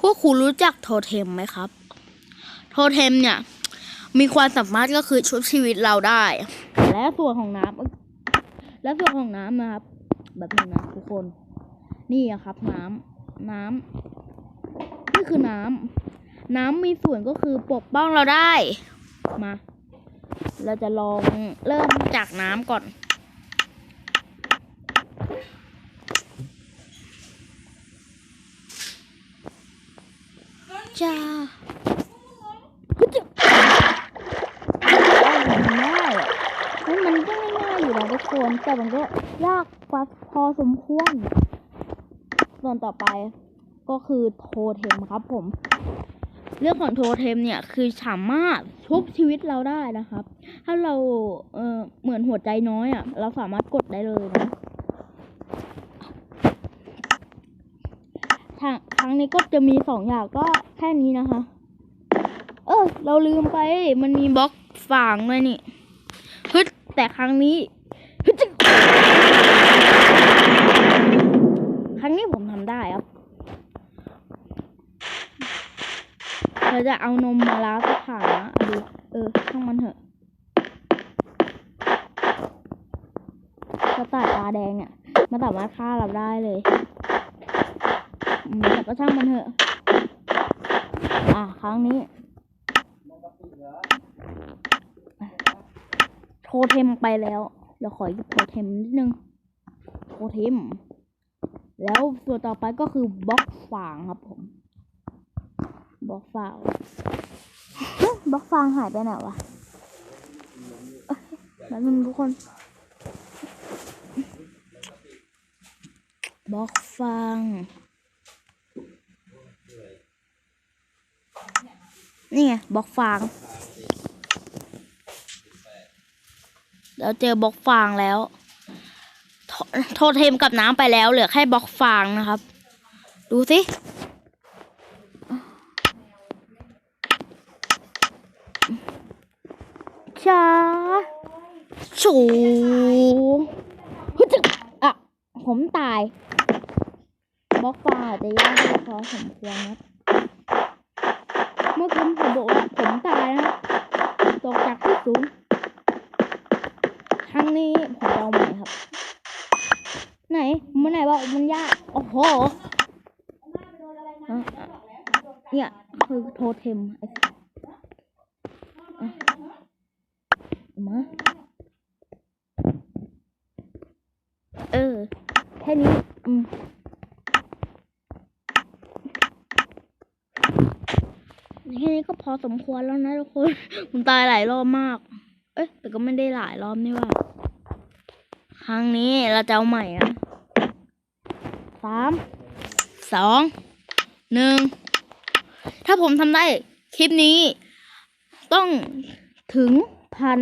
พวกคุณรู้จักโทเทมไหมครับ โทเทมเนี่ย มีความสามารถก็คือชุบชีวิตเราได้ และส่วนของน้ำและส่วนของน้ำนะครับ แบบนี้นะทุกคน นี่อะครับ น้ำน้ำนี่คือน้ำน้ำมีส่วนก็คือปกป้องเราได้ มา เราจะลองเริ่มจากน้ำก่อน จ้าฮึจึมันง่มันก็ง่ายอยู่นะทุกคนแต่มันก็ยากกว่าพอสมควร ส่วนต่อไปก็คือโทเทมครับผม เรื่องของโทเทมเนี่ยคือสามารถชุบชีวิตเราได้นะครับ ถ้าเราเออเหมือนหัวใจน้อยอะ่ะ เราสามารถกดได้เลยนะทาง ครั้งนี้ก็จะมีสองอย่างก็แค่นี้นะคะ เออ เราลืมไป มันมีบล็อกฝางด้วยนี่ฮึดแต่ครั้งนี้ฮึดครั้งนี้ผมทำได้ครับ เราจะเอานมมาล้างสถานะดูเออช่างมันเถอะกระต่ายตาแดงเนี่ยมันสามารถฆ่าเราได้เลย แต่ก็ช่างมันเถอะ อะครั้งนี้โทเทมไปแล้วเดี๋ยวขอหยิบโทเทมนิดนึงโทเทม แล้วส่วนต่อไปก็คือบล็อกฝางครับผมบล็อกฟางบล็อกฟางหายไปไหนวะอ้ยแล้วมึงทุกคนบล็อกฟาง นี่ไงบล็อกฟางเราเจอบล็อกฟางแล้ว โทโทเทมกับน้ำไปแล้วเหลือแค่บล็อกฟางนะครับ ดูสิช้าสูงฮึจึกอะ ผมตายบล็อกฟาอาจจะยากพอสมควรนะ เมื่อกี้ผมบอกว่าผมตายนะตกจากที่สูงครั้งนี้ผมเอาใหม่ครับ ไหนมันไหนบอกมันยาก โอ้โหเนี่ยคือโทเทมอะมาเออ แค่นี้ อืม แค่นี้ก็พอสมควรแล้วนะทุกคนผมตายหลายรอบมาก เอ๊ะแต่ก็ไม่ได้หลายรอบนี่ว่า ครั้งนี้เราจะเอาใหม่อะสามสองหนึ่งถ้าผมทำได้คลิปนี้ ต้องถึงพัน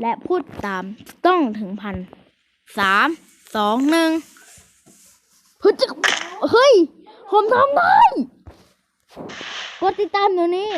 และพูดตามต้องถึงพันสามสองหนึ่งฮึจึกเฮ้ย ผมทำได้ กดติดตามเดี๋ยวนี้